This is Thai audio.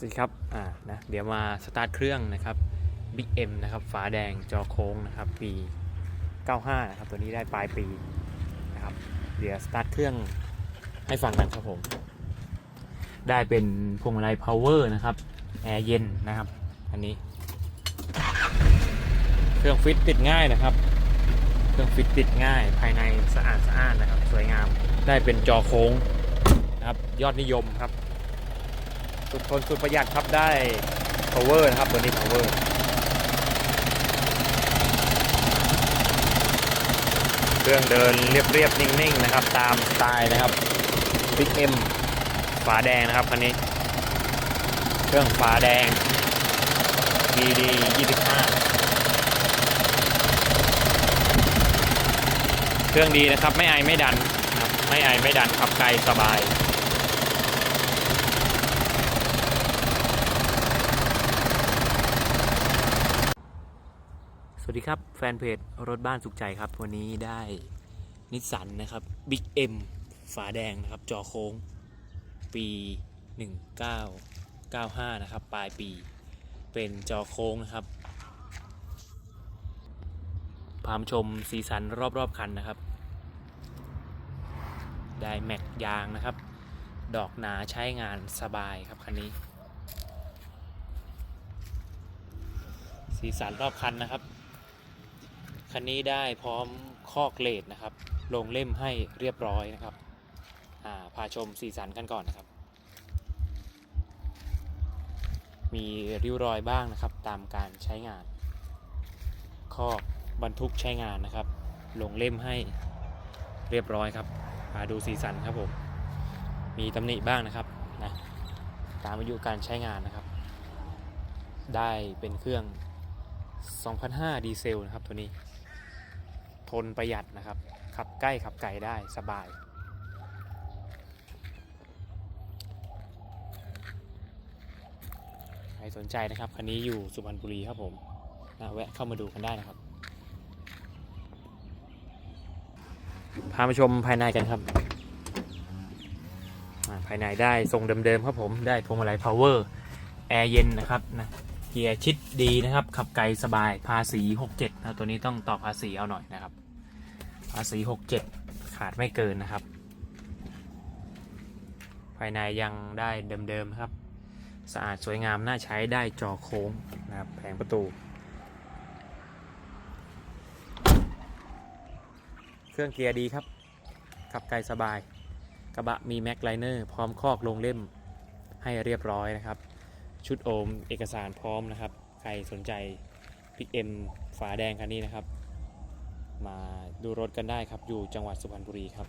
สวัสดีครับอ่านะเดี๋ยวมาสตาร์ทเครื่องนะครับ Big M นะครับฝาแดงจอโค้งนะครับปี 95 นะครับ ตัวนี้ได้ปลายปีนะครับ เดี๋ยวสตาร์ทเครื่องให้ฟังกันครับผม ได้เป็นพวงมาลัย power นะครับแอร์เย็นนะครับ อันนี้ เครื่องฟิตติดง่ายนะครับ เครื่องฟิตติดง่ายภายในสะอาดสะอานนะครับ สวยงามได้เป็นจอโค้งนะครับ ยอดนิยมครับ สุดทนสุดประหยัดครับได้ power นะครับตัวนี้ power เครื่องเดินเรียบๆ นิ่งๆ นะครับ ตามสไตล์นะครับ Big M ฝาแดงนะครับคันนี้ เครื่องฝาแดง DD 25 เครื่องดีนะครับ ไม่ไอไม่ดันครับไม่ไอไม่ดันขับไกลสบาย วัสดีครับแฟนเพจรถบ้านสุขใจครับ วันนี้ได้นิสสันนะครับ Big M ฝาแดงนะครับ จอโค้ง ปี 1995 นะครับ ปลายปี เป็นจอโค้งนะครับ พามชมสีสันรอบๆคันนะครับ ได้แม็กยางนะครับ ดอกหนาใช้งานสบายครับคันนี้สีสันรอบคันนะครับ คันนี้ได้พร้อมคอกเลดนะครับ ลงเล่มให้เรียบร้อยนะครับาพาชมสีสันกันก่อนนะครับ มีริ้วรอยบ้างนะครับ ตามการใช้งานคอกบรรทุกใช้งานนะครับ ลงเล่มให้เรียบร้อยครับมาดูสีสันครับผม มีตำหนิบ้างนะครับนะตามอายุการใช้งานนะครับ ได้เป็นเครื่อง2005ดีเซลนะครับตัวนี้ ทนประหยัดนะครับ ขับใกล้ขับไกลได้สบาย ใครสนใจนะครับคันนี้อยู่สุพรรณบุรีครับผมนะแวะเข้ามาดูกันได้นะครับ พามาชมภายในกันครับ ภายในได้ทรงเดิมๆครับผมได้พวงมาลัย power แอร์เย็นนะครับนะ กียร์ชิดดีนะครับ ขับไกลสบายภาษี 67นะตัวนี้ต้องต่อภาษีเอาหน่อยนะครับ ภาษี 67 ขาดไม่เกินนะครับ ภายในยังได้เดิมๆนะครับ สะอาดสวยงามน่าใช้ได้จอโค้งนะครับแผงประตูเครื่องเกียร์ดีครับ ขับไกลสบาย กระบะมีแม็กไลเนอร์พร้อมคอกลงเล่มให้เรียบร้อยนะครับ ชุดโอมเอกสารพร้อมนะครับ ใครสนใจพิกเอ็มฝาแดงคันนี้นะครับ มาดูรถกันได้ครับอยู่จังหวัดสุพรรณบุรีครับ